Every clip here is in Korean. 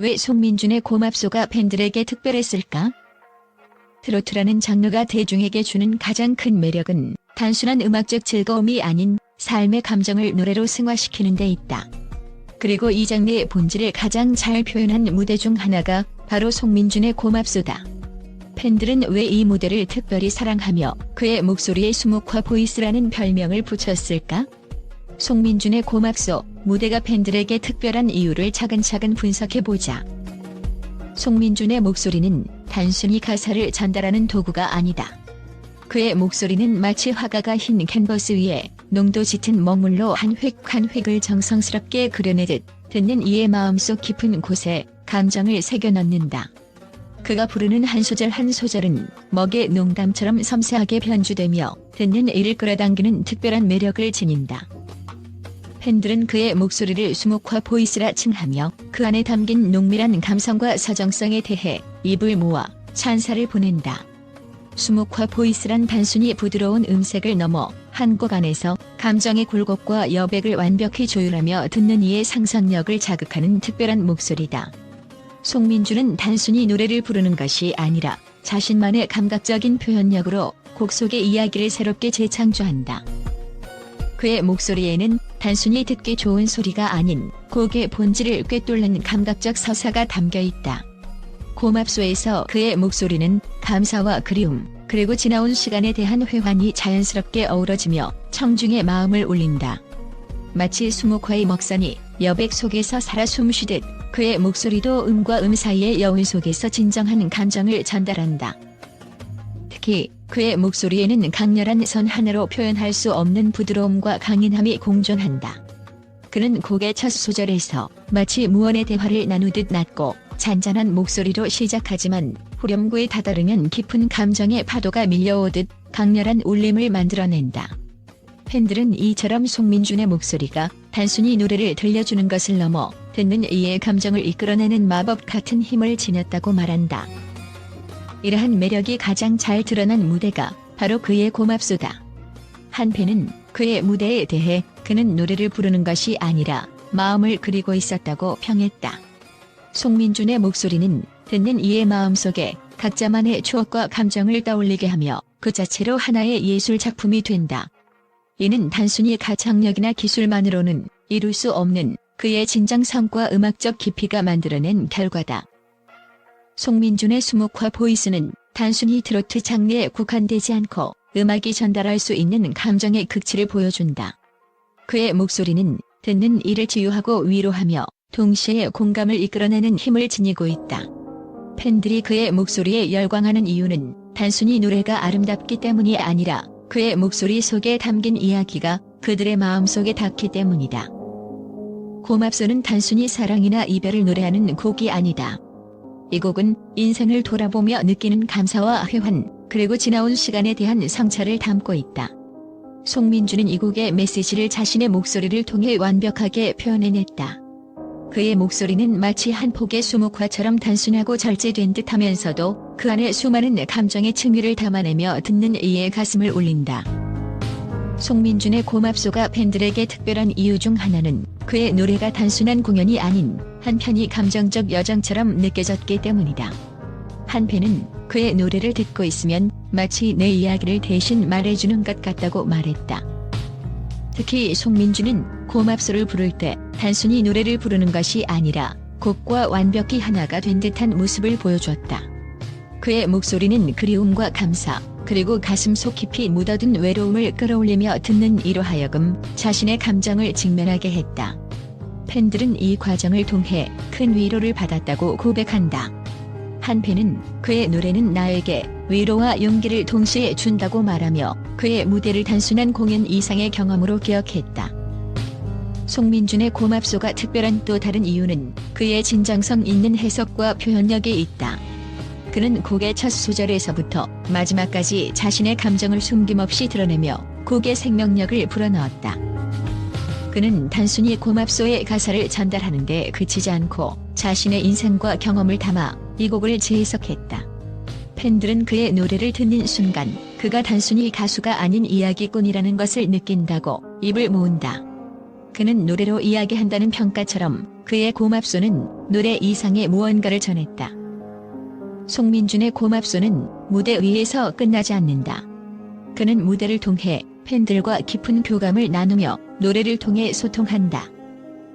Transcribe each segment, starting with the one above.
왜 송민준의 고맙소가 팬들에게 특별했을까? 트로트라는 장르가 대중에게 주는 가장 큰 매력은 단순한 음악적 즐거움이 아닌 삶의 감정을 노래로 승화시키는 데 있다. 그리고 이 장르의 본질을 가장 잘 표현한 무대 중 하나가 바로 송민준의 고맙소다. 팬들은 왜 이 무대를 특별히 사랑하며 그의 목소리에 수묵화 보이스라는 별명을 붙였을까? 송민준의 고맙소 무대가 팬들에게 특별한 이유를 차근차근 분석해보자. 송민준의 목소리는 단순히 가사를 전달하는 도구가 아니다. 그의 목소리는 마치 화가가 흰 캔버스 위에 농도 짙은 먹물로 한 획 한 획을 정성스럽게 그려내듯 듣는 이의 마음속 깊은 곳에 감정을 새겨 넣는다. 그가 부르는 한 소절 한 소절은 먹의 농담처럼 섬세하게 변주되며 듣는 이를 끌어당기는 특별한 매력을 지닌다. 팬들은 그의 목소리를 수묵화 보이스라 칭하며 그 안에 담긴 농밀한 감성과 서정성에 대해 입을 모아 찬사를 보낸다. 수묵화 보이스란 단순히 부드러운 음색을 넘어 한 곡 안에서 감정의 굴곡과 여백을 완벽히 조율하며 듣는 이의 상상력을 자극하는 특별한 목소리다. 송민주는 단순히 노래를 부르는 것이 아니라 자신만의 감각적인 표현력으로 곡 속의 이야기를 새롭게 재창조한다. 그의 목소리에는 단순히 듣기 좋은 소리가 아닌 곡의 본질을 꿰뚫는 감각적 서사가 담겨 있다. 고맙소에서 그의 목소리는 감사와 그리움, 그리고 지나온 시간에 대한 회환이 자연스럽게 어우러지며 청중의 마음을 울린다. 마치 수묵화의 먹선이 여백 속에서 살아 숨쉬듯 그의 목소리도 음과 음 사이의 여운 속에서 진정한 감정을 전달한다. 특히 그의 목소리에는 강렬한 선 하나로 표현할 수 없는 부드러움과 강인함이 공존한다. 그는 곡의 첫 소절에서 마치 무언의 대화를 나누듯 낮고 잔잔한 목소리로 시작하지만 후렴구에 다다르면 깊은 감정의 파도가 밀려오듯 강렬한 울림을 만들어낸다. 팬들은 이처럼 송민준의 목소리가 단순히 노래를 들려주는 것을 넘어 듣는 이의 감정을 이끌어내는 마법 같은 힘을 지녔다고 말한다. 이러한 매력이 가장 잘 드러난 무대가 바로 그의 고맙소다. 한 팬은 그의 무대에 대해 그는 노래를 부르는 것이 아니라 마음을 그리고 있었다고 평했다. 송민준의 목소리는 듣는 이의 마음속에 각자만의 추억과 감정을 떠올리게 하며 그 자체로 하나의 예술 작품이 된다. 이는 단순히 가창력이나 기술만으로는 이룰 수 없는 그의 진정 성과 음악적 깊이가 만들어낸 결과다. 송민준의 수묵화 보이스는 단순히 트로트 장르에 국한되지 않고 음악이 전달할 수 있는 감정의 극치를 보여준다. 그의 목소리는 듣는 이를 치유하고 위로하며 동시에 공감을 이끌어내는 힘을 지니고 있다. 팬들이 그의 목소리에 열광하는 이유는 단순히 노래가 아름답기 때문이 아니라 그의 목소리 속에 담긴 이야기가 그들의 마음속에 닿기 때문이다. 고맙소는 단순히 사랑이나 이별을 노래하는 곡이 아니다. 이 곡은 인생을 돌아보며 느끼는 감사와 회환, 그리고 지나온 시간에 대한 상처를 담고 있다. 송민주는 이 곡의 메시지를 자신의 목소리를 통해 완벽하게 표현해냈다. 그의 목소리는 마치 한 폭의 수묵화처럼 단순하고 절제된 듯 하면서도 그 안에 수많은 감정의 층위를 담아내며 듣는 이의 가슴을 울린다. 송민준의 고맙소가 팬들에게 특별한 이유 중 하나는 그의 노래가 단순한 공연이 아닌 한편이 감정적 여정처럼 느껴졌기 때문이다. 한 팬은 그의 노래를 듣고 있으면 마치 내 이야기를 대신 말해주는 것 같다고 말했다. 특히 송민주는 고맙소를 부를 때 단순히 노래를 부르는 것이 아니라 곡과 완벽히 하나가 된 듯한 모습을 보여주었다. 그의 목소리는 그리움과 감사, 그리고 가슴 속 깊이 묻어둔 외로움을 끌어올리며 듣는 이로 하여금 자신의 감정을 직면하게 했다. 팬들은 이 과정을 통해 큰 위로를 받았다고 고백한다. 한 팬은 그의 노래는 나에게 위로와 용기를 동시에 준다고 말하며 그의 무대를 단순한 공연 이상의 경험으로 기억했다. 송민준의 고맙소가 특별한 또 다른 이유는 그의 진정성 있는 해석과 표현력에 있다. 그는 곡의 첫 소절에서부터 마지막까지 자신의 감정을 숨김없이 드러내며 곡의 생명력을 불어넣었다. 그는 단순히 고맙소의 가사를 전달하는 데 그치지 않고 자신의 인생과 경험을 담아 이 곡을 재해석했다. 팬들은 그의 노래를 듣는 순간 그가 단순히 가수가 아닌 이야기꾼이라는 것을 느낀다고 입을 모은다. 그는 노래로 이야기한다는 평가처럼 그의 고맙소는 노래 이상의 무언가를 전했다. 송민준의 고맙소는 무대 위에서 끝나지 않는다. 그는 무대를 통해 팬들과 깊은 교감을 나누며 노래를 통해 소통한다.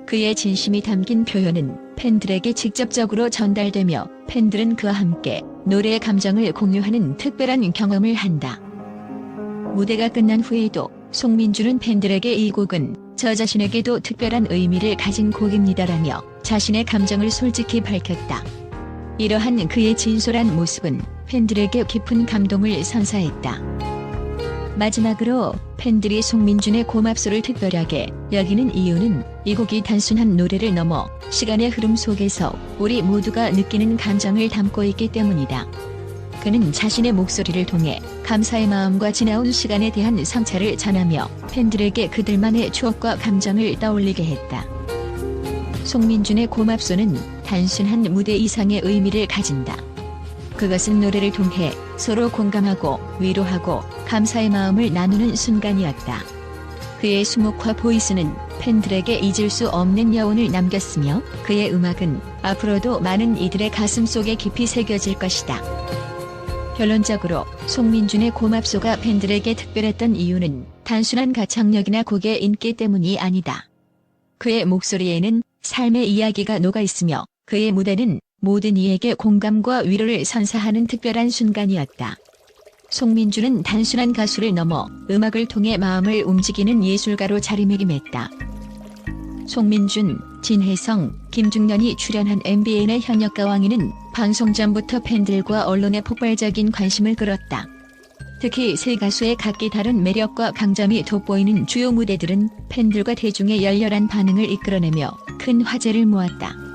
그의 진심이 담긴 표현은 팬들에게 직접적으로 전달되며 팬들은 그와 함께 노래의 감정을 공유하는 특별한 경험을 한다. 무대가 끝난 후에도 송민주는 팬들에게 이 곡은 저 자신에게도 특별한 의미를 가진 곡입니다라며 자신의 감정을 솔직히 밝혔다. 이러한 그의 진솔한 모습은 팬들에게 깊은 감동을 선사했다. 마지막으로 팬들이 송민준의 고맙소를 특별하게 여기는 이유는 이 곡이 단순한 노래를 넘어 시간의 흐름 속에서 우리 모두가 느끼는 감정을 담고 있기 때문이다. 그는 자신의 목소리를 통해 감사의 마음과 지나온 시간에 대한 상처를 전하며 팬들에게 그들만의 추억과 감정을 떠올리게 했다. 송민준의 고맙소는 단순한 무대 이상의 의미를 가진다. 그것은 노래를 통해 서로 공감하고 위로하고 감사의 마음을 나누는 순간이었다. 그의 수목화 보이스는 팬들에게 잊을 수 없는 여운을 남겼으며 그의 음악은 앞으로도 많은 이들의 가슴 속에 깊이 새겨질 것이다. 결론적으로 송민준의 고맙소가 팬들에게 특별했던 이유는 단순한 가창력이나 곡의 인기 때문이 아니다. 그의 목소리에는 삶의 이야기가 녹아 있으며 그의 무대는 모든 이에게 공감과 위로를 선사하는 특별한 순간이었다. 송민주는 단순한 가수를 넘어 음악을 통해 마음을 움직이는 예술가로 자리매김했다. 송민준, 진혜성, 김중년이 출연한 MBN의 현역 가왕이는 방송 전부터 팬들과 언론의 폭발적인 관심을 끌었다. 특히 세 가수의 각기 다른 매력과 강점이 돋보이는 주요 무대들은 팬들과 대중의 열렬한 반응을 이끌어내며 큰 화제를 모았다.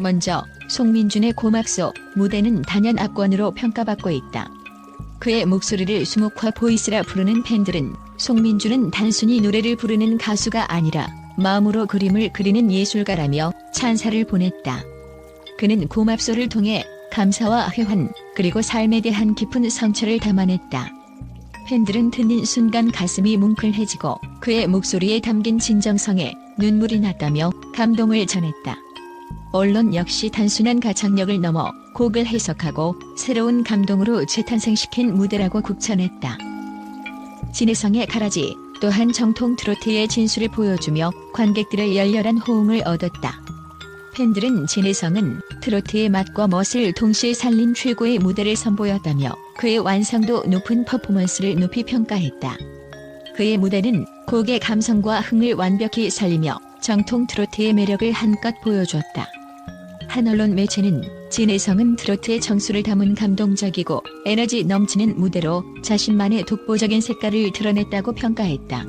먼저 송민준의 고맙소 무대는 단연 압권으로 평가받고 있다. 그의 목소리를 수목화 보이스라 부르는 팬들은 송민준은 단순히 노래를 부르는 가수가 아니라 마음으로 그림을 그리는 예술가라며 찬사를 보냈다. 그는 고맙소를 통해 감사와 회환 그리고 삶에 대한 깊은 성찰을 담아냈다. 팬들은 듣는 순간 가슴이 뭉클해지고 그의 목소리에 담긴 진정성에 눈물이 났다며 감동을 전했다. 언론 역시 단순한 가창력을 넘어 곡을 해석하고 새로운 감동으로 재탄생시킨 무대라고 국천했다. 진해성의 가라지 또한 정통 트로트의 진수를 보여주며 관객들의 열렬한 호응을 얻었다. 팬들은 진해성은 트로트의 맛과 멋을 동시에 살린 최고의 무대를 선보였다며 그의 완성도 높은 퍼포먼스를 높이 평가했다. 그의 무대는 곡의 감성과 흥을 완벽히 살리며 정통 트로트의 매력을 한껏 보여주었다. 한 언론 매체는 진혜성은 트로트의 정수를 담은 감동적이고 에너지 넘치는 무대로 자신만의 독보적인 색깔을 드러냈다고 평가했다.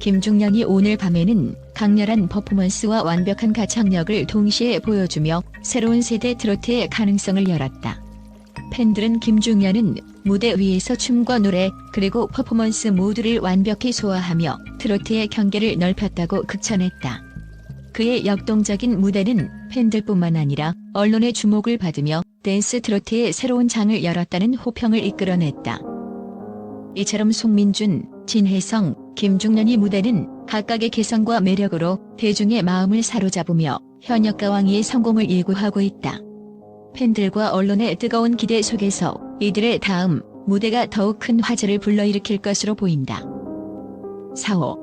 김중년이 오늘 밤에는 강렬한 퍼포먼스와 완벽한 가창력을 동시에 보여주며 새로운 세대 트로트의 가능성을 열었다. 팬들은 김중년은 무대 위에서 춤과 노래 그리고 퍼포먼스 모두를 완벽히 소화하며 트로트의 경계를 넓혔다고 극찬했다. 그의 역동적인 무대는 팬들뿐만 아니라 언론의 주목을 받으며 댄스 트로트의 새로운 장을 열었다는 호평을 이끌어냈다. 이처럼 송민준, 진혜성, 김중년이 무대는 각각의 개성과 매력으로 대중의 마음을 사로잡으며 현역 가왕이의 성공을 예고하고 있다. 팬들과 언론의 뜨거운 기대 속에서 이들의 다음 무대가 더욱 큰 화제를 불러일으킬 것으로 보인다. 4호